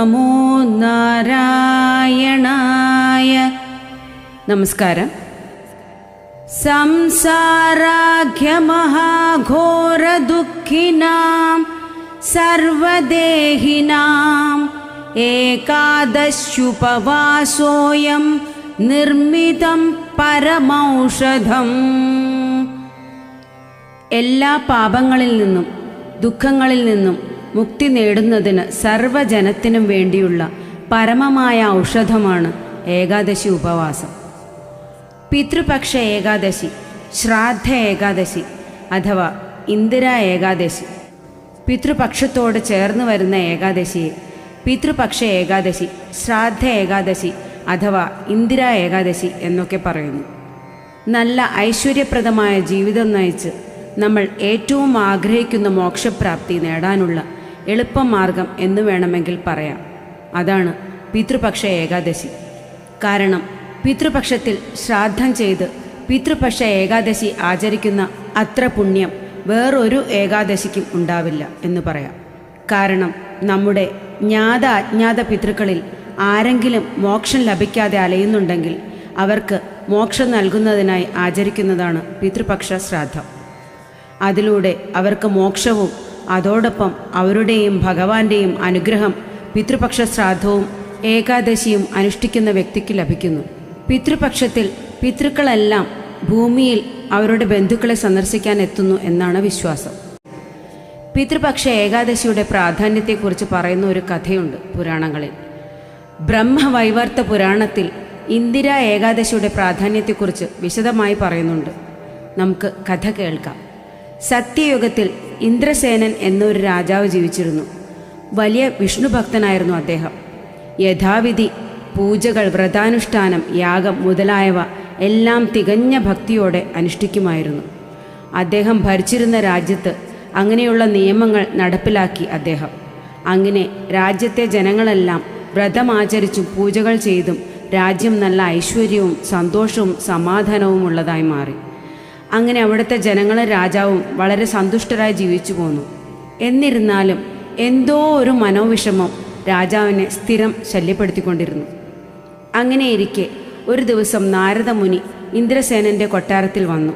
നമോ നാരായണായ. നമസ്കാരം. സംസാരാഖ്യമഹാഘോരദുഃഖിനാം സർവദേഹിനാം ഏകാദശുപവാസോയം നിർമ്മിതം പരമൗഷധം. എല്ലാ പാപങ്ങളിൽ നിന്നും ദുഃഖങ്ങളിൽ നിന്നും മുക്തി നേടുന്നതിന് സർവജനത്തിനും വേണ്ടിയുള്ള പരമമായ ഔഷധമാണ് ഏകാദശി ഉപവാസം. പിതൃപക്ഷ ഏകാദശി ശ്രാദ്ധ ഏകാദശി അഥവാ ഇന്ദിര ഏകാദശി. പിതൃപക്ഷത്തോട് ചേർന്ന് വരുന്ന ഏകാദശിയെ പിതൃപക്ഷ ഏകാദശി ശ്രാദ്ധ ഏകാദശി അഥവാ ഇന്ദിര ഏകാദശി എന്നൊക്കെ പറയുന്നു. നല്ല ഐശ്വര്യപ്രദമായ ജീവിതം നയിച്ച് നമ്മൾ ഏറ്റവും ആഗ്രഹിക്കുന്ന മോക്ഷപ്രാപ്തി നേടാനുള്ള എളുപ്പമാർഗം എന്ന് വേണമെങ്കിൽ പറയാം. അതാണ് പിതൃപക്ഷ ഏകാദശി. കാരണം പിതൃപക്ഷത്തിൽ ശ്രാദ്ധം ചെയ്ത് പിതൃപക്ഷ ഏകാദശി ആചരിക്കുന്ന അത്ര പുണ്യം വേറൊരു ഏകാദശിക്കും ഉണ്ടാവില്ല എന്ന് പറയാം. കാരണം നമ്മുടെ ജ്ഞാത അജ്ഞാത പിതൃക്കളിൽ ആരെങ്കിലും മോക്ഷം ലഭിക്കാതെ അലയുന്നുണ്ടെങ്കിൽ അവർക്ക് മോക്ഷം നൽകുന്നതിനായി ആചരിക്കുന്നതാണ് പിതൃപക്ഷ ശ്രാദ്ധം. അതിലൂടെ അവർക്ക് മോക്ഷവും അതോടൊപ്പം അവരുടെയും ഭഗവാന്റെയും അനുഗ്രഹം പിതൃപക്ഷ ശ്രാദ്ധവും ഏകാദശിയും അനുഷ്ഠിക്കുന്ന വ്യക്തിക്ക് ലഭിക്കുന്നു. പിതൃപക്ഷത്തിൽ പിതൃക്കളെല്ലാം ഭൂമിയിൽ അവരുടെ ബന്ധുക്കളെ സന്ദർശിക്കാൻ എത്തുന്നു എന്നാണ് വിശ്വാസം. പിതൃപക്ഷ ഏകാദശിയുടെ പ്രാധാന്യത്തെക്കുറിച്ച് പറയുന്ന ഒരു കഥയുണ്ട് പുരാണങ്ങളിൽ. ബ്രഹ്മവൈവർത്ത പുരാണത്തിൽ ഇന്ദിര ഏകാദശിയുടെ പ്രാധാന്യത്തെക്കുറിച്ച് വിശദമായി പറയുന്നുണ്ട്. നമുക്ക് കഥ കേൾക്കാം. സത്യയുഗത്തിൽ ഇന്ദ്രസേനൻ എന്നൊരു രാജാവ് ജീവിച്ചിരുന്നു. വലിയ വിഷ്ണുഭക്തനായിരുന്നു അദ്ദേഹം. യഥാവിധി പൂജകൾ വ്രതാനുഷ്ഠാനം യാഗം മുതലായവ എല്ലാം തികഞ്ഞ ഭക്തിയോടെ അനുഷ്ഠിക്കുമായിരുന്നു. അദ്ദേഹം ഭരിച്ചിരുന്ന രാജ്യത്ത് അങ്ങനെയുള്ള നിയമങ്ങൾ നടപ്പിലാക്കി അദ്ദേഹം. അങ്ങനെ രാജ്യത്തെ ജനങ്ങളെല്ലാം വ്രതമാചരിച്ചും പൂജകൾ ചെയ്തും രാജ്യം നല്ല ഐശ്വര്യവും സന്തോഷവും സമാധാനവും ഉള്ളതായി മാറി. അങ്ങനെ അവിടുത്തെ ജനങ്ങളും രാജാവും വളരെ സന്തുഷ്ടരായി ജീവിച്ചു പോന്നു. എന്നിരുന്നാലും എന്തോ ഒരു മനോവിഷമം രാജാവിനെ സ്ഥിരം ശല്യപ്പെടുത്തിക്കൊണ്ടിരുന്നു. അങ്ങനെയിരിക്കെ ഒരു ദിവസം നാരദ മുനി ഇന്ദ്രസേനന്റെ കൊട്ടാരത്തിൽ വന്നു.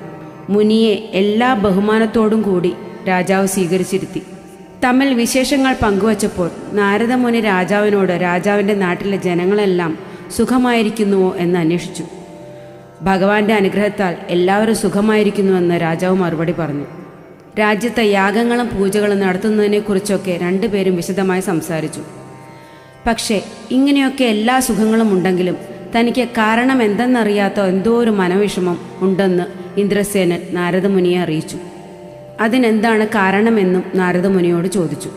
മുനിയെ എല്ലാ ബഹുമാനത്തോടും കൂടി രാജാവ് സ്വീകരിച്ചിരുത്തി. തമ്മിൽ വിശേഷങ്ങൾ പങ്കുവച്ചപ്പോൾ നാരദമുനി രാജാവിനോട് രാജാവിന്റെ നാട്ടിലെ ജനങ്ങളെല്ലാം സുഖമായിരിക്കുന്നുവോ എന്ന് അന്വേഷിച്ചു. ഭഗവാന്റെ അനുഗ്രഹത്താൽ എല്ലാവരും സുഖമായിരിക്കുന്നുവെന്ന് രാജാവ് മറുപടി പറഞ്ഞു. രാജ്യത്തെ യാഗങ്ങളും പൂജകളും നടത്തുന്നതിനെക്കുറിച്ചൊക്കെ രണ്ടുപേരും വിശദമായി സംസാരിച്ചു. പക്ഷേ ഇങ്ങനെയൊക്കെ എല്ലാ സുഖങ്ങളും ഉണ്ടെങ്കിലും തനിക്ക് കാരണം എന്തെന്നറിയാത്ത എന്തോ ഒരു മനവിഷമം ഉണ്ടെന്ന് ഇന്ദ്രസേനൻ നാരദമുനിയെ അറിയിച്ചു. അതിനെന്താണ് കാരണമെന്നും നാരദമുനിയോട് ചോദിച്ചു.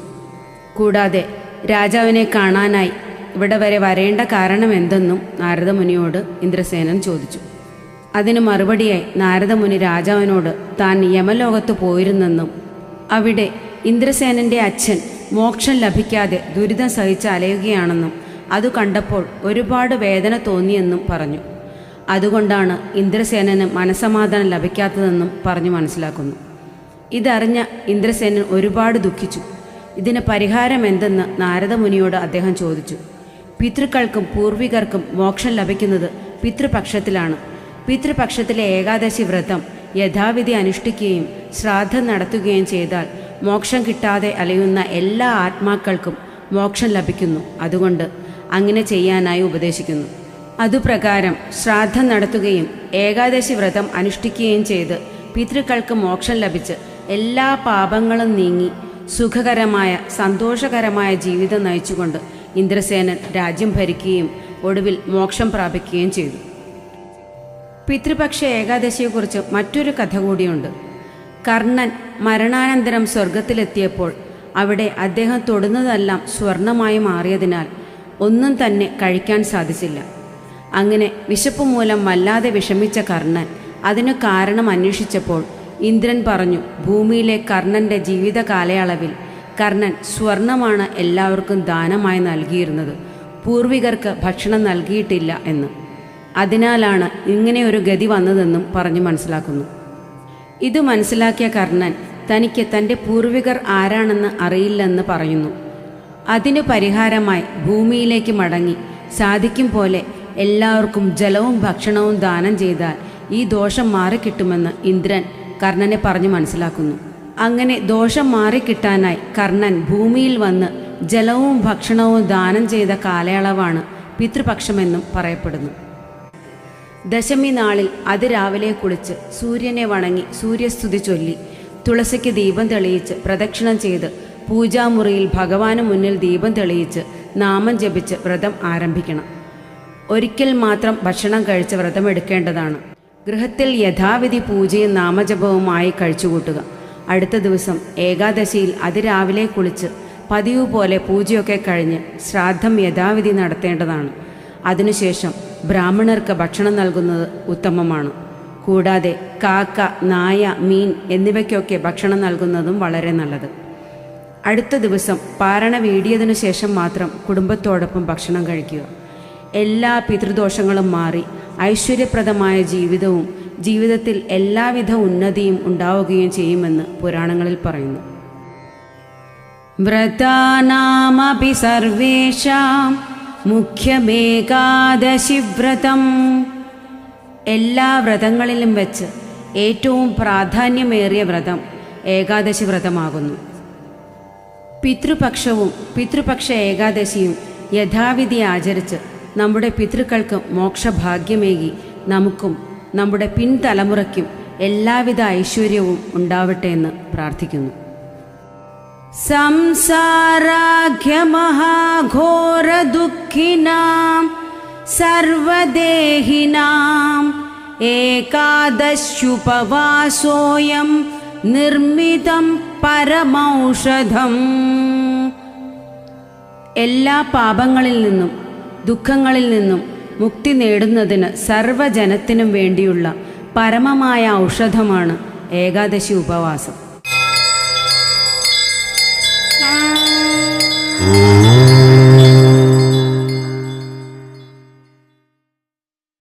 കൂടാതെ രാജാവിനെ കാണാനായി ഇവിടെ വരെ വരേണ്ട കാരണം എന്തെന്നും നാരദമുനിയോട് ഇന്ദ്രസേനൻ ചോദിച്ചു. അതിന് മറുപടിയായി നാരദമുനി രാജാവിനോട് താൻ യമലോകത്ത് പോയിരുന്നെന്നും അവിടെ ഇന്ദ്രസേനന്റെ അച്ഛൻ മോക്ഷം ലഭിക്കാതെ ദുരിതം സഹിച്ച് അലയുകയാണെന്നും അത് കണ്ടപ്പോൾ ഒരുപാട് വേദന തോന്നിയെന്നും പറഞ്ഞു. അതുകൊണ്ടാണ് ഇന്ദ്രസേനന് മനസമാധാനം ലഭിക്കാത്തതെന്നും പറഞ്ഞു മനസ്സിലാക്കുന്നു. ഇതറിഞ്ഞ ഇന്ദ്രസേനൻ ഒരുപാട് ദുഃഖിച്ചു. ഇതിന് പരിഹാരം എന്തെന്ന് നാരദമുനിയോട് അദ്ദേഹം ചോദിച്ചു. പിതൃക്കൾക്കും പൂർവികർക്കും മോക്ഷം ലഭിക്കുന്നത് പിതൃപക്ഷത്തിലാണ്. പിതൃപക്ഷത്തിലെ ഏകാദശി വ്രതം യഥാവിധി അനുഷ്ഠിക്കുകയും ശ്രാദ്ധം നടത്തുകയും ചെയ്താൽ മോക്ഷം കിട്ടാതെ അലയുന്ന എല്ലാ ആത്മാക്കൾക്കും മോക്ഷം ലഭിക്കുന്നു. അതുകൊണ്ട് അങ്ങനെ ചെയ്യാനായി ഉപദേശിക്കുന്നു. അതുപ്രകാരം ശ്രാദ്ധം നടത്തുകയും ഏകാദശി വ്രതം അനുഷ്ഠിക്കുകയും ചെയ്ത് പിതൃക്കൾക്ക് മോക്ഷം ലഭിച്ച് എല്ലാ പാപങ്ങളും നീങ്ങി സുഖകരമായ സന്തോഷകരമായ ജീവിതം നയിച്ചുകൊണ്ട് ഇന്ദ്രസേനൻ രാജ്യം ഭരിക്കുകയും ഒടുവിൽ മോക്ഷം പ്രാപിക്കുകയും ചെയ്തു. പിതൃപക്ഷ ഏകാദശിയെക്കുറിച്ച് മറ്റൊരു കഥ കൂടിയുണ്ട്. കർണൻ മരണാനന്തരം സ്വർഗത്തിലെത്തിയപ്പോൾ അവിടെ അദ്ദേഹം തൊടുന്നതെല്ലാം സ്വർണമായി മാറിയതിനാൽ ഒന്നും തന്നെ കഴിക്കാൻ സാധിച്ചില്ല. അങ്ങനെ വിശപ്പ് മൂലം വല്ലാതെ വിഷമിച്ച കർണൻ അതിനു കാരണം അന്വേഷിച്ചപ്പോൾ ഇന്ദ്രൻ പറഞ്ഞു ഭൂമിയിലെ കർണന്റെ ജീവിത കാലയളവിൽ കർണൻ സ്വർണമാണ് എല്ലാവർക്കും ദാനമായി നൽകിയിരുന്നത്. പൂർവികർക്ക് ഭക്ഷണം നൽകിയിട്ടില്ല എന്ന്. അതിനാലാണ് ഇങ്ങനെ ഒരു ഗതി വന്നതെന്നും പറഞ്ഞു മനസ്സിലാക്കുന്നു. ഇത് മനസ്സിലാക്കിയ കർണൻ തനിക്ക് തന്റെ പൂർവികർ ആരാണെന്ന് അറിയില്ലെന്ന് പറയുന്നു. അതിനു പരിഹാരമായി ഭൂമിയിലേക്ക് മടങ്ങി സാധിക്കും പോലെ എല്ലാവർക്കും ജലവും ഭക്ഷണവും ദാനം ചെയ്താൽ ഈ ദോഷം മാറിക്കിട്ടുമെന്ന് ഇന്ദ്രൻ കർണനെ പറഞ്ഞു മനസ്സിലാക്കുന്നു. അങ്ങനെ ദോഷം മാറിക്കിട്ടാനായി കർണൻ ഭൂമിയിൽ വന്ന് ജലവും ഭക്ഷണവും ദാനം ചെയ്ത കാലയളവാണ് പിതൃപക്ഷമെന്നും പറയപ്പെടുന്നു. ദശമി നാളിൽ അതിരാവിലെ കുളിച്ച് സൂര്യനെ വണങ്ങി സൂര്യസ്തുതി ചൊല്ലി. തുളസിക്ക് ദീപം തെളിയിച്ച് പ്രദക്ഷിണം ചെയ്ത് പൂജാമുറിയിൽ ഭഗവാന് മുന്നിൽ ദീപം തെളിയിച്ച് നാമം ജപിച്ച് വ്രതം ആരംഭിക്കണം. ഒരിക്കൽ മാത്രം ഭക്ഷണം കഴിച്ച് വ്രതം എടുക്കേണ്ടതാണ്. ഗൃഹത്തിൽ യഥാവിധി പൂജയും നാമജപവുമായി കഴിച്ചുകൂട്ടുക. അടുത്ത ദിവസം ഏകാദശിയിൽ അതിരാവിലെ കുളിച്ച് പതിവ് പോലെ പൂജയൊക്കെ കഴിഞ്ഞ് ശ്രാദ്ധം യഥാവിധി നടത്തേണ്ടതാണ്. അതിനുശേഷം ബ്രാഹ്മണർക്ക് ഭക്ഷണം നൽകുന്നത് ഉത്തമമാണ്. കൂടാതെ കാക്ക നായ മീൻ എന്നിവയ്ക്കൊക്കെ ഭക്ഷണം നൽകുന്നതും വളരെ നല്ലത്. അടുത്ത ദിവസം പാരണ വീടിയതിനു ശേഷം മാത്രം കുടുംബത്തോടൊപ്പം ഭക്ഷണം കഴിക്കുക. എല്ലാ പിതൃദോഷങ്ങളും മാറി ഐശ്വര്യപ്രദമായ ജീവിതവും ജീവിതത്തിൽ എല്ലാവിധ ഉന്നതിയും ഉണ്ടാവുകയും ചെയ്യുമെന്ന് പുരാണങ്ങളിൽ പറയുന്നു. വ്രതാനാമപി സർവേഷാം മുഖ്യമേകാദശിവ്രതം. എല്ലാ വ്രതങ്ങളിലും വെച്ച് ഏറ്റവും പ്രാധാന്യമേറിയ വ്രതം ഏകാദശി വ്രതമാകുന്നു. പിതൃപക്ഷവും പിതൃപക്ഷ ഏകാദശിയും യഥാവിധി ആചരിച്ച് നമ്മുടെ പിതൃക്കൾക്ക് മോക്ഷഭാഗ്യമേകി നമുക്കും നമ്മുടെ പിൻതലമുറയ്ക്കും എല്ലാവിധ ഐശ്വര്യവും ഉണ്ടാവട്ടെ എന്ന് പ്രാർത്ഥിക്കുന്നു. സംസാരാഖ്യമഹാഘോരദുഃഖിനാം സർവദേഹിനാം ഏകാദശുപവാസോയം നിർമ്മിതം പരമൗഷധം. എല്ലാ പാപങ്ങളിൽ നിന്നും ദുഃഖങ്ങളിൽ നിന്നും മുക്തി നേടുന്നതിന് സർവജനത്തിനും വേണ്ടിയുള്ള പരമമായ ഔഷധമാണ് ഏകാദശി ഉപവാസം. Oh.